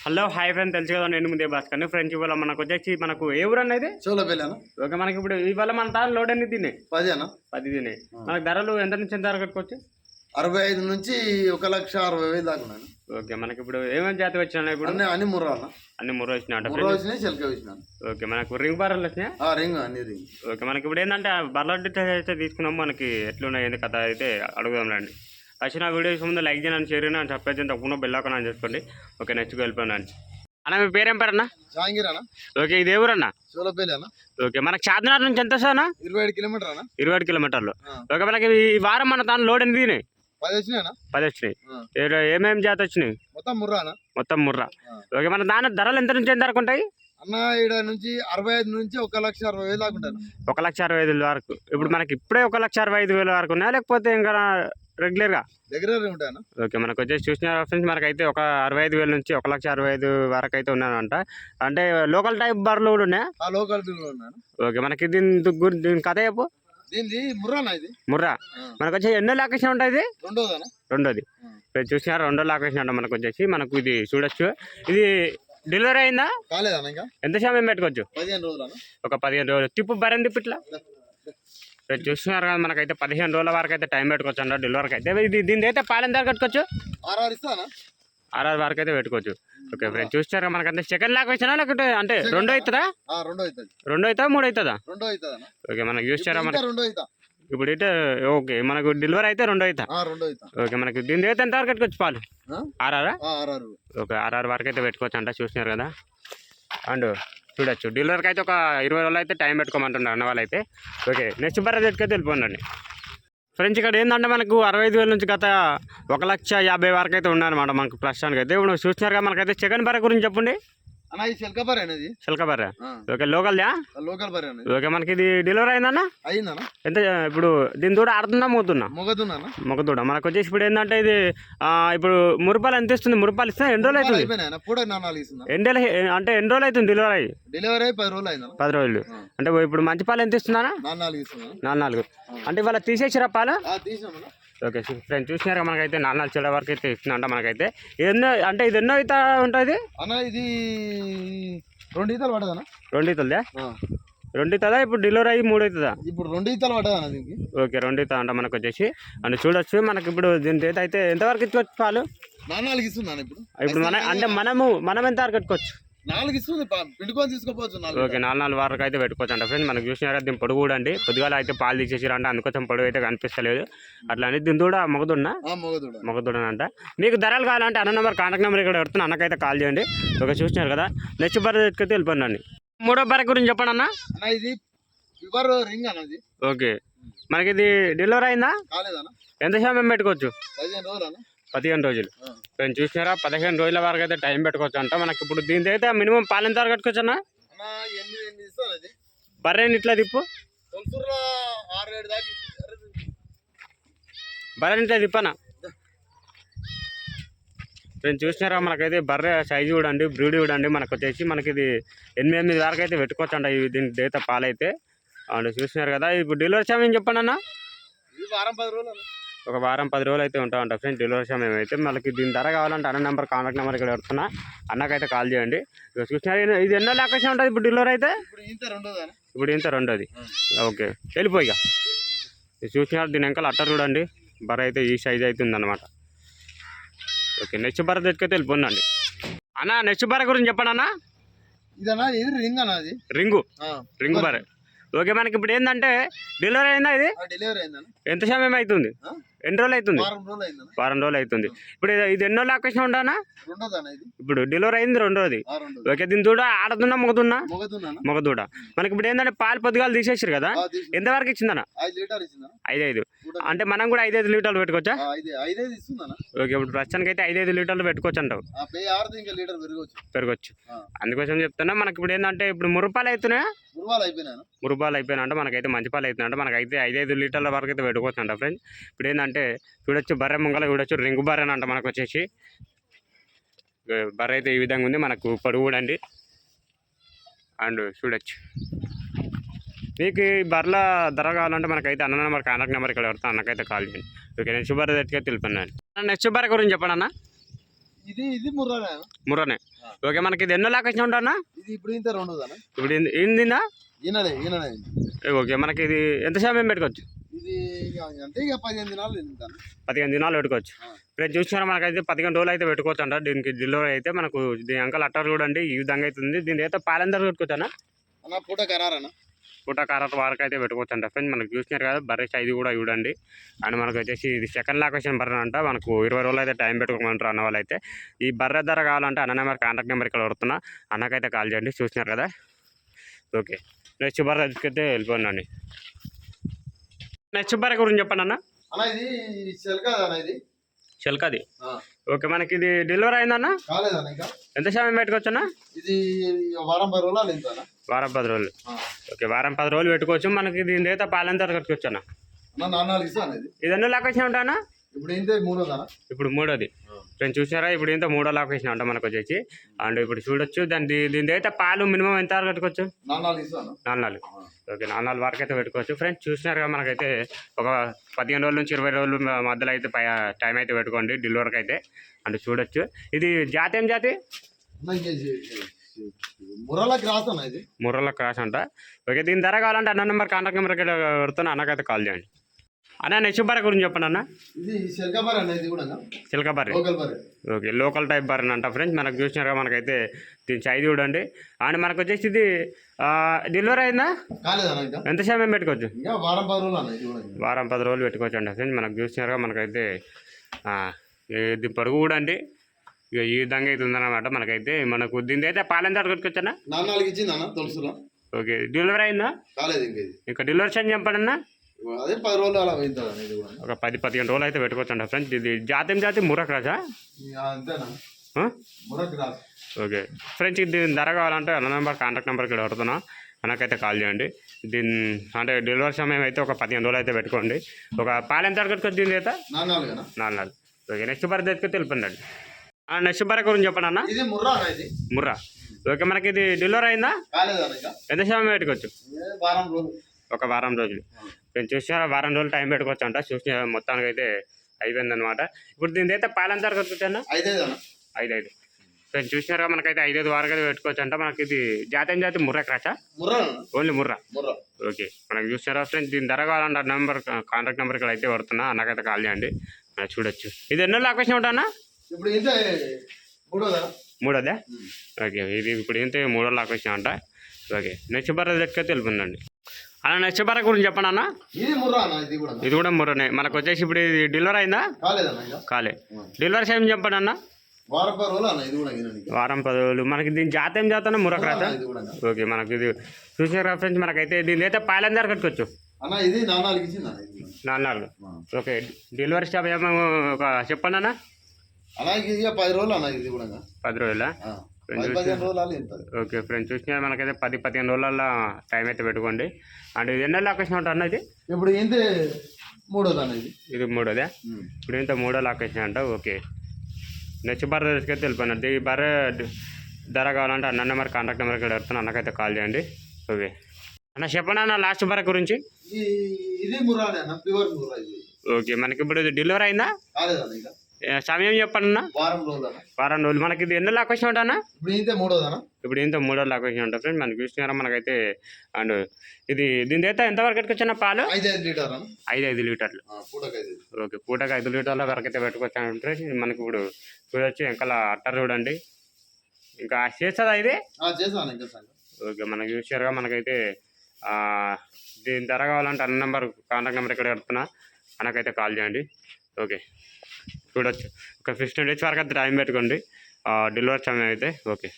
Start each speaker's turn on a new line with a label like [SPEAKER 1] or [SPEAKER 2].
[SPEAKER 1] Hello hi friend తెలుసు కదా నేను ముందే భాస్కర్. ఫ్రెండ్స్ ఇవాళ మనకు వచ్చేసి మనకు ఏ ఊరు అనేది ఓకే మనకి ఇప్పుడు ఇవాళ మన తాను లోడ్ అన్ని తినే
[SPEAKER 2] పదినా?
[SPEAKER 1] పది తినే మనకు ధరలు ఎంత నుంచి ఎంత వరకు కట్టుకోవచ్చు?
[SPEAKER 2] అరవై ఐదు నుంచి ఒక లక్ష అరవై వేలు దాకా
[SPEAKER 1] ఓకే మనకి ఇప్పుడు ఏమేమి జాతి వచ్చినా ఇప్పుడు?
[SPEAKER 2] అన్ని అన్ని ముర్రాలు
[SPEAKER 1] అన్ని ముర్ర వచ్చినాయి
[SPEAKER 2] ముర్ర వచ్చినాయి చిలక వచ్చినాను
[SPEAKER 1] ఓకే మనకు రింగ్ బార్లు వచ్చినాయి?
[SPEAKER 2] రింగ్ అన్ని రింగ్.
[SPEAKER 1] ఓకే మనకి ఇప్పుడు ఏంటంటే బర్ల డీటెయిల్స్ అయితే తీసుకున్నాం మనకి ఎట్లున్నాయి ఏంది కథ అయితే అడుగుదాం రండి. వచ్చిన వీడియోస్ ముందు లైక్ చేయని షేర్ చేయని చెప్పేసి తప్పకుండా బెల్లాకని అని చేసుకోండి. ఓకే నెక్స్ట్ వెళ్ళిపోయాను అన్న మీ పేరేం పేరన్నా
[SPEAKER 2] జాంగీరానా
[SPEAKER 1] ఓకే ఇది ఏ ఊరన్నా
[SPEAKER 2] చెవులో పెళ్ళానా
[SPEAKER 1] ఓకే మనకి చార్మినార్ నుంచి ఎంత వస్తుందన్నా
[SPEAKER 2] ఇరవై ఏడు కిలోమీటర్ అనా
[SPEAKER 1] ఇరవై ఏడు కిలోమీటర్లు. ఓకే మనకి ఈ వారం మన తాను లోడ్ ఎన్ని
[SPEAKER 2] పది వచ్చినాయనా
[SPEAKER 1] పది వచ్చినాయి. ఏమేమి జాతి వచ్చినాయి?
[SPEAKER 2] మొత్తం ముర్రానా
[SPEAKER 1] మొత్తం ముర్రా. ఓకే మన దాని ధరలు ఎంత నుంచి ఎంత వరకు ఉంటాయి?
[SPEAKER 2] అన్న ఈడ నుంచి అరవై ఐదు నుంచి ఒక లక్ష అరవై వేలు దాకా ఉంటాను
[SPEAKER 1] ఒక లక్ష అరవై ఐదు వేల వరకు. ఇప్పుడు మనకి ఇప్పుడే ఒక లక్ష అరవై ఐదు వేల వరకు ఉన్నాయా? లేకపోతే ఇంకా రెగ్యులర్గా?
[SPEAKER 2] దగ్గర ఉంటాయనా
[SPEAKER 1] ఓకే మనకు వచ్చేసి చూసిన ఫ్రెండ్స్ మనకైతే ఒక అరవై ఐదు వేల నుంచి ఒక లక్ష అరవై ఐదు వరకు అయితే ఉన్నానంట అంటే లోకల్ టైప్ బర్రెలు కూడా ఉన్నాయా?
[SPEAKER 2] లోకల్ ఉన్నాను
[SPEAKER 1] ఓకే మనకి దీని గు- దీని కథ చెప్పు.
[SPEAKER 2] దీనిది ముర్రానా ఇది.
[SPEAKER 1] ముర్రా. మనకు వచ్చి ఎన్నో లొకేషన్
[SPEAKER 2] రెండోదానా
[SPEAKER 1] రెండోది. చూసినారు రెండో లొకేషన్ అంట మనకు వచ్చేసి మనకు ఇది చూడొచ్చు. ఇది డెలివరీ అయిందా?
[SPEAKER 2] కాలేదనా ఇంకా?
[SPEAKER 1] ఎంత సమయం పెట్టుకోవచ్చు?
[SPEAKER 2] పదిహేను రోజులనా
[SPEAKER 1] ఒక పదిహేను రోజులు. తిప్పు బరం తిప్పు ఇక్కడ చూస్తున్నారు కదా మనకైతే పదిహేను రోజుల వరకు అయితే టైం పెట్టుకోవచ్చు అంట డెలివరీకి అయితే. దీని అయితే పాలెం ధర కట్టుకోవచ్చు
[SPEAKER 2] ఆర్ఆర్
[SPEAKER 1] వరకు అయితే పెట్టుకోవచ్చు. ఓకే ఫ్రెండ్ చూస్తారు కదా మనకంటే సెకండ్ లాక్ వచ్చినా లేకపోతే అంటే రెండో అవుతుందా?
[SPEAKER 2] రెండో అవుతుంది.
[SPEAKER 1] మూడు అవుతుందా? ఓకే మనకి చూస్తారా మనకి?
[SPEAKER 2] అవుతా.
[SPEAKER 1] ఇప్పుడు అయితే ఓకే మనకు డెలివరీ అయితే రెండో అవుతా. ఓకే మనకి దీని అయితే ఎంత వరకు పెట్టుకోవచ్చు పాలు?
[SPEAKER 2] ఆర్ఆర్.
[SPEAKER 1] ఓకే ఆర్ఆర్ వరకు అయితే పెట్టుకోవచ్చు అంట చూస్తున్నారు కదా. అండ్. చూడొచ్చు. డీలర్కి అయితే ఒక ఇరవై రోజులు అయితే టైం పెట్టుకోమంటున్నారు అన్న వాళ్ళు అయితే ఓకే నెక్స్ట్ బర్రె అయితే వెళ్ళిపోండి ఫ్రెండ్స్ ఇక్కడ ఏంటంటే మనకు అరవై ఐదు వేల నుంచి గత ఒక లక్ష యాభై వరకు అయితే ఉన్నారన్నమాట మనకు ప్రస్తుతానికి అయితే ఇప్పుడు చూస్తున్నారు కదా మనకైతే చికెన్ బర్రె గురించి చెప్పండి.
[SPEAKER 2] అన్న ఇది చిలక బర్రె అనేది
[SPEAKER 1] చిలక బర్రె
[SPEAKER 2] ఆ,
[SPEAKER 1] ఓకే లోకల్దా
[SPEAKER 2] లోకల్ బర్రె అనేది
[SPEAKER 1] ఓకే మనకి ఇది డెలివరీ అయిందన్న?
[SPEAKER 2] అయిందనా
[SPEAKER 1] ఎంత ఇప్పుడు దీని దూడ ఆడుతుందా మూతున్నా
[SPEAKER 2] మొగదున్నానా
[SPEAKER 1] మొక్క దూడ మనకు వచ్చేసి ఇప్పుడు ఏంటంటే ఇది ఇప్పుడు మురుపాలు ఎంత ఇస్తుంది? మురుపాలు ఇస్తే? ఎన్ని రోజులు అవుతుంది? ఎన్ని రోజులు అంటే ఎన్ని రోజులు అవుతుంది డెలివరీ అయ్యి?
[SPEAKER 2] డెలివరీ పది రోజులు అయిందా
[SPEAKER 1] పది రోజులు.
[SPEAKER 2] ఆ.
[SPEAKER 1] అంటే ఇప్పుడు మంచి పాలు ఎంత ఇస్తున్నారా
[SPEAKER 2] నాలుగు నాలుగు
[SPEAKER 1] అంటే ఇవాళ తీసేసిరా పాలు? ఓకే ఫ్రెండ్ చూసినారా మనకైతే నాలుగు నాలుగు చెడ వరకు అయితే ఇస్తుందంట మనకైతే. ఎన్నో అంటే ఇది ఎన్నో అయితే ఉంటుంది
[SPEAKER 2] అన్న ఇది రెండు ఈతలు పడదనా
[SPEAKER 1] రెండు అవుతుందా రెండు అవుతుందా ఇప్పుడు డెలివరీ అయ్యి మూడు అవుతుందా?
[SPEAKER 2] ఇప్పుడు రెండు ఈతలు పడదనా దీనికి.
[SPEAKER 1] ఓకే రెండు అవుతా అంట మనకు వచ్చేసి. అంటే చూడొచ్చు మనకి ఇప్పుడు దీని రేట్ అయితే ఎంతవరకు ఇచ్చుకోవచ్చు పాలు?
[SPEAKER 2] నాలుగు ఇస్తుందా ఇప్పుడు.
[SPEAKER 1] ఇప్పుడు మన అంటే మనము మనం ఎంత వరకు కట్టుకోవచ్చు?
[SPEAKER 2] నాలుగు ఇస్తుంది పిండుకొని
[SPEAKER 1] ఓకే నాలుగు నాలుగు అయితే పెట్టుకోవచ్చు అంట ఫ్రెండ్ మనకు చూసినారా దీని పొడుగు కూడా అండి. పొద్దుగాల అయితే పాలు తీసేసారు అంటే అందుకోసం పొడుగు అయితే కనిపిస్తలేదు. అట్లా అని దీని కూడా మొగదున్నా
[SPEAKER 2] ఆ, మొగదుడ.
[SPEAKER 1] మొగదుడనంట. మీకు ధరలు కావాలంటే అన్న నెంబర్ కాంటాక్ట్ నెంబర్ ఇక్కడ పెడుతున్నా అన్నకైతే కాల్ చేయండి. ఓకే చూసినారు కదా? నెక్స్ట్ బర్రె ఎత్తుకైతే వెళ్ళిపోండి మూడో బర్రె గురించి చెప్పండి అన్న.
[SPEAKER 2] ఇది ఫివర్ రింగ్ అన్నది
[SPEAKER 1] ఓకే. మనకి ఇది డెలివరీ అయిందా? ఎంత సమయం పెట్టుకోవచ్చు?
[SPEAKER 2] పదిహేను రోజులు.
[SPEAKER 1] నేను చూసినారా? పదిహేను రోజుల వరకు అయితే టైం పెట్టుకోవచ్చు అంట. మనకి ఇప్పుడు దీని అయితే మినిమం పాలెంత వరకు కట్టుకోవచ్చు అన్న బర్రెని ఇట్లా తిప్పు. బర్రెని ఇట్లా తిప్పనా? నేను చూసినారా? మనకైతే బర్రె సైజు చూడండి బ్రీడ్ చూడండి. మనకు వచ్చేసి మనకి ఇది ఎనిమిది ఎనిమిది వరకు అయితే పెట్టుకోవచ్చు అంట ఇవి దీని డేత పాలైతే. అండ్ చూసినారు కదా. ఇప్పుడు డెలివరీ సమయం చెప్పండి అన్న
[SPEAKER 2] ఇది వారం పది రోజులు
[SPEAKER 1] ఒక వారం పది రోజులు అయితే ఉంటామంట ఫ్రెండ్స్ డెలివరీ సమయం అయితే మనకి దీని ధర కావాలంటే అన్న నెంబర్ కాంటాక్ట్ నెంబర్ ఇక్కడ పెడుతున్నా. అన్నకైతే కాల్ చేయండి. ఇక చూసినారు ఇది- ఎన్నో లొకేషన్ ఉంటుంది ఇప్పుడు డెలివరీ అయితే?
[SPEAKER 2] ఇప్పుడు ఇంత రెండోదానా
[SPEAKER 1] ఇప్పుడు ఇంత రెండోది. ఓకే వెళ్ళిపోయి ఇక. ఇది చూసినారు దీని వెనకాల అట్టర్ చూడండి. బర్ర అయితే ఈ సైజ్ అవుతుంది అనమాట ఓకే నెక్స్ట్ బర్ర తెచ్చుకైతే వెళ్ళిపోండి అన్న నెక్స్ట్ బర్ర గురించి చెప్పండి అన్న.
[SPEAKER 2] ఇదన్నా ఇది రింగ్ అన్న అది.
[SPEAKER 1] రింగు. రింగు బర్రె. ఓకే మనకి ఇప్పుడు ఏంటంటే డెలివరీ అయిందా ఇది?
[SPEAKER 2] డెలివరీ అయిందన్న
[SPEAKER 1] ఎంత సమయం అవుతుంది? ఎన్ని రోజులు అవుతుంది?
[SPEAKER 2] వారం రోజులు
[SPEAKER 1] అవుతుంది. ఇప్పుడు ఇది- ఎన్నో లొకేషన్
[SPEAKER 2] ఇది.
[SPEAKER 1] ఇప్పుడు డెలివరీ అయింది రెండోది. ఓకే దీని దూడ ఆడుతున్నా మొగదున్నా?
[SPEAKER 2] మొగదున్నానా
[SPEAKER 1] మొగ దూడ మనకి ఇప్పుడు ఏంటంటే పాలు పొద్దుగాలు తీసేసారు కదా? ఎంతవరకు ఇచ్చిందన్న?
[SPEAKER 2] ఐదు
[SPEAKER 1] ఐదు అంటే మనం కూడా ఐదు ఐదు లీటర్లు పెట్టుకోవచ్చా ఓకే ఇప్పుడు ప్రస్తుతానికి అయితే ఐదు ఐదు లీటర్లు పెట్టుకోవచ్చు అంటావు. పెరగచ్చు. అందుకోసం చెప్తున్నా మనకి ఇప్పుడు ఏంటంటే ఇప్పుడు మురుపాలు అవుతున్నాయా? మురుపాలు అయిపోయినంటే మనకైతే మంచి పాలు అవుతున్నాయంటే మనకైతే ఐదు ఐదు లీటర్ల వరకు అయితే పెట్టుకోవచ్చు అంట ఫ్రెండ్స్ ఇప్పుడు ఏంటంటే చూడొచ్చు బర్రె ముంగల చూడొచ్చు రింగు బర్రె అంట మనకు వచ్చేసి. బర్రె అయితే ఈ విధంగా ఉంది మనకు పొడుగు కూడా అండి అండ్ చూడొచ్చు. మీకు ఈ బర్రెల ధర కావాలంటే మనకైతే అన్న నెంబర్ కాంటాక్ట్ నెంబర్ ఇక్కడ పెడతా అన్నకైతే కాల్ చేయండి. ఓకే నేను శుభార దగ్గరికి తెలిపన్నాను నెక్స్ట్ బర్రె గురించి చెప్పండి అన్న.
[SPEAKER 2] ఇది ఇది ముర్రానే
[SPEAKER 1] ముర్రనే. ఓకే మనకి ఇది ఎన్నో లాకేషన్ ఉంటానా
[SPEAKER 2] ఇది ఇప్పుడు ఇంత
[SPEAKER 1] ఇప్పుడు ఏందిందా ఓకే మనకి ఇది ఎంత సమయం పెట్టుకోవచ్చు?
[SPEAKER 2] ఇది ఇక అంటే ఇక పదిహేను దినాలు తింటాను.
[SPEAKER 1] పదిహేను దినాలు పెట్టుకోవచ్చు. ఇప్పుడు చూసినారా మనకైతే పదిహేను రోజులు అయితే పెట్టుకోవచ్చు అంట దీనికి డెలివరీ అయితే మనకు దీని అంకల్ అట్టర్ చూడండి ఈ విధంగా అవుతుంది. దీని అయితే పాలందరూ పెట్టుకోవచ్చానా
[SPEAKER 2] అన్న పూట ఖరారనా?
[SPEAKER 1] పూట కారత వరకు అయితే పెట్టుకోవచ్చు అంట ఫ్రెండ్స్ మనకు చూసినారు కదా బర్రె సైజు కూడా చూడండి. అండ్ మనకు వచ్చేసి ఇది సెకండ్ లాకేషన్ బర్రె అంట. మనకు ఇరవై రోజులు అయితే టైం పెట్టుకోమంటారు అన్న వాళ్ళు అయితే. ఈ బర్రె ధర కావాలంటే అన్న నెంబర్ కాంటాక్ట్ నెంబర్ ఇక్కడ కొడుతున్నా అన్నకైతే కాల్ చేయండి చూసినారు కదా? ఓకే. నెక్స్ట్ బర్రె అయితే వెళ్ళిపోండి బర్రె గురించి చెప్పండి అన్న.
[SPEAKER 2] అన్న ఇది చెలక అన్న ఇది.
[SPEAKER 1] చిలకది ఓకే మనకి ఇది డెలివరీ అయిందన్న
[SPEAKER 2] కాలేదన్న ఇంకా.
[SPEAKER 1] ఎంత సమయం పెట్టుకోవచ్చన్నా
[SPEAKER 2] ఇది వారం పది రోజులు
[SPEAKER 1] వారం పది రోజులు. ఓకే వారం పది రోజులు పెట్టుకోవచ్చు. మనకి దీని అయితే పాలెంత కట్టుకోవచ్చు అన్న.
[SPEAKER 2] అన్న ఇది.
[SPEAKER 1] ఇది ఎన్నో లొకేషన్ ఉంటానా
[SPEAKER 2] ఇప్పుడు ఏంటి మూడోదానా
[SPEAKER 1] ఇప్పుడు మూడోది. నేను చూసారా ఇప్పుడు ఇంత మూడో లొకేషన్ అంట మనకు వచ్చేసి. అండ్ ఇప్పుడు చూడొచ్చు. దాని దీని అయితే పాలు మినిమం ఎంత వరకు
[SPEAKER 2] ఇస్తాను.
[SPEAKER 1] నాలుగు నాలుగు. ఓకే నాలుగు నాలుగు వరకు అయితే పెట్టుకోవచ్చు. ఫ్రెండ్స్ చూసినారుగా మనకైతే ఒక పదిహేను రోజుల నుంచి ఇరవై రోజుల మధ్యలో అయితే టైం అయితే పెట్టుకోండి డెలివరీకి అయితే. అండ్ చూడొచ్చు. ఇది జాతి ఏం జాతి?
[SPEAKER 2] ఇది-
[SPEAKER 1] ముర్రలో క్రాస్ అంట ఓకే దీని ధర కావాలంటే అన్న నెంబర్ కాంటాక్ట్ నెంబర్ ఇక్కడ పెడుతున్నా. అన్నకైతే కాల్ చేయండి. అన్న నెక్స్ట్ బర్రె గురించి చెప్పండి అన్న?
[SPEAKER 2] ఇది చెలక బర్రె అన్న ఇది కూడా
[SPEAKER 1] చిలక బర్రె?
[SPEAKER 2] లోకల్ బర్రె.
[SPEAKER 1] ఓకే లోకల్ టైప్ బర్రెన్ అంట ఫ్రెండ్స్. మనకు చూసినారుగా మనకైతే దీని సైజ్ చూడండి అండ్ మనకు వచ్చేసి ఇది డెలివరీ అయిందా? ఎంత సమయం పెట్టుకోవచ్చు?
[SPEAKER 2] వారం పది రోజులు
[SPEAKER 1] వారం పది రోజులు పెట్టుకోవచ్చు అండి ఫ్రెండ్స్. మనకు చూసినారుగా మనకైతే ఇది పరుగు కూడా అండి ఇక ఈ విధంగా అయితే ఉందన్నమాట మనకైతే. మనకు దీని అయితే పాలెంత
[SPEAKER 2] అన్న?
[SPEAKER 1] ఓకే డెలివరీ అయిందా?
[SPEAKER 2] ఇంకా
[SPEAKER 1] డెలివరీ అని చెప్పండి అన్న.
[SPEAKER 2] అదే పది రోజులు అలా ఇది కూడా.
[SPEAKER 1] ఒక పది పదిహేను రోజులు అయితే పెట్టుకోవచ్చు అండి ఫ్రెండ్స్ ఇది జాతి ఏం జాతి ముర్రక్ రాజా?
[SPEAKER 2] అంతేనా? మురక్
[SPEAKER 1] ఓకే. ఫ్రెండ్స్ ఇది దీని ధర కావాలంటే అన్న నెంబర్ కాంటాక్ట్ నెంబర్ ఇక్కడ పెడుతున్నా అన్నకైతే కాల్ చేయండి. దీని అంటే డెలివరీ సమయం అయితే ఒక పదిహేను రోజులు అయితే పెట్టుకోండి. ఒక పాలెంత కట్టుకొచ్చి దీని అయితే నాలుగు నాలుగు ఓకే నెక్స్ట్ బర్రె తెచ్చుకొని తెలిపండి నెక్స్ట్ బర్రె గురించి చెప్పండి అన్న.
[SPEAKER 2] ఇది ముర్రా
[SPEAKER 1] ముర్రా. ఓకే మనకి ఇది డెలివరీ అయిందా ఎంత సమయం పెట్టుకోవచ్చు?
[SPEAKER 2] ఏ వారం రోజులు.
[SPEAKER 1] ఒక వారం రోజులు. నేను చూసిన వారం రోజులు టైం పెట్టుకోవచ్చు అంట చూసిన మొత్తానికి అయితే అయిపోయింది అనమాట ఇప్పుడు దీని అయితే అన్న?
[SPEAKER 2] ఐదైదు అన్న.
[SPEAKER 1] ఐదు ఐదు నేను చూసినారా మనకైతే ఐదు ఐదు వరకు అయితే పెట్టుకోవచ్చు అంట మనకి ఇది జాతి జాతి ముర్రా క్రాచా ఓన్లీ ముర్రా?
[SPEAKER 2] ముర్రా.
[SPEAKER 1] ఓకే. మనకు చూసారా ఫ్రెండ్స్? దీని ధర కావాలంటే నెంబర్ కాంటాక్ట్ నెంబర్ ఇక్కడ అయితే పడుతున్నా. నాకైతే కాల్ చేయండి. చూడొచ్చు. ఇది ఎన్నో లొకేషన్ ఉంటానా
[SPEAKER 2] ఇప్పుడు మూడోదా?
[SPEAKER 1] ఓకే. ఇది ఇప్పుడు ఏంటి? మూడో లొకేషన్ అంట ఓకే. నెక్స్ట్ బర్ర దగ్గర తెలుపుందండి అలా నెక్స్ట్ బర్ర గురించి చెప్పండి అన్న.
[SPEAKER 2] ఇది అన్న కూడా
[SPEAKER 1] ముర్రనే. మనకు వచ్చేసి ఇప్పుడు ఇది డెలివరీ అయిందా? కాలే. డెలివరీ టైం చెప్పండి అన్న?
[SPEAKER 2] వారం పది రోజులు అన్న
[SPEAKER 1] మనకి దీని జాత ఏం జాతన ముర్ర క్రాత
[SPEAKER 2] ఇది కూడా
[SPEAKER 1] ఓకే మనకి ఇది చూసిన ఫ్రెండ్స్ మనకైతే దీని అయితే పాలెం దగ్గర కట్టుకోవచ్చు.
[SPEAKER 2] అన్న ఇది అన్న.
[SPEAKER 1] నాలుగు. ఓకే డెలివరీ స్టాప్ ఏమో ఒక చెప్పండి అన్న.
[SPEAKER 2] అలాగే పది రోజులు అన్న ఇది కూడా
[SPEAKER 1] పది రోజుల? ఓకే ఫ్రెండ్స్ చూసిన మనకైతే పది పదిహేను రోజుల టైం అయితే పెట్టుకోండి. అండ్ ఇది ఎన్నో లొకేషన్ ఉంటుంది అన్న ఇది?
[SPEAKER 2] ఇప్పుడు ఏంటి మూడోది అన్న ఇది.
[SPEAKER 1] ఇది మూడోదే. ఇప్పుడు ఇంత మూడో లొకేషన్ అంట ఓకే. నెక్స్ట్ బర్రె తీసుకెళ్తే వెళ్ళిపోయినట్టు ఈ బర్రె ధర కావాలంటే అన్న నెంబర్ కాంటాక్ట్ నెంబర్ ఇక్కడ పెడుతున్నా అన్నకైతే కాల్ చేయండి. ఓకే. అన్న చెప్పండి అన్న లాస్ట్ బర్రె గురించి?
[SPEAKER 2] ఇది
[SPEAKER 1] ఓకే మనకి ఇప్పుడు డెలివరీ అయిందా? సమయం చెప్పండి అన్న
[SPEAKER 2] వారం రోజులు
[SPEAKER 1] వారం రోజులు. మనకి ఇది ఎన్నో లొకేషన్ ఉంటానా
[SPEAKER 2] ఇప్పుడు ఇంతే
[SPEAKER 1] ఇప్పుడు ఇంత మూడో లొకేషన్ ఉంటుంది ఫ్రెండ్. మనకి చూసినారా మనకైతే అండ్ ఇది దీని అయితే ఎంతవరకు పెట్టుకొచ్చిన పాలు?
[SPEAKER 2] ఐదు ఐదు లీటర్
[SPEAKER 1] ఐదు ఐదు లీటర్లు. ఓకే పూటకి ఐదు లీటర్ల వరకు అయితే పెట్టుకొచ్చానంటే మనకి ఇప్పుడు చూడొచ్చు వెనకాల అట్టర్ చూడండి. ఇంకా చేస్తుందా ఇది? ఓకే మనకి చూసారుగా మనకైతే దీని ధర కావాలంటే అన్న నెంబర్ కాంటాక్ట్ నెంబర్ ఇక్కడ పెడుతున్నా. మనకైతే కాల్ చేయండి. ఓకే. చూడొచ్చు. ఒక ఫిఫ్టీన్ డేస్ వరకు అయితే టైం పెట్టుకోండి డెలివరీ సమయం అయితే. ఓకే.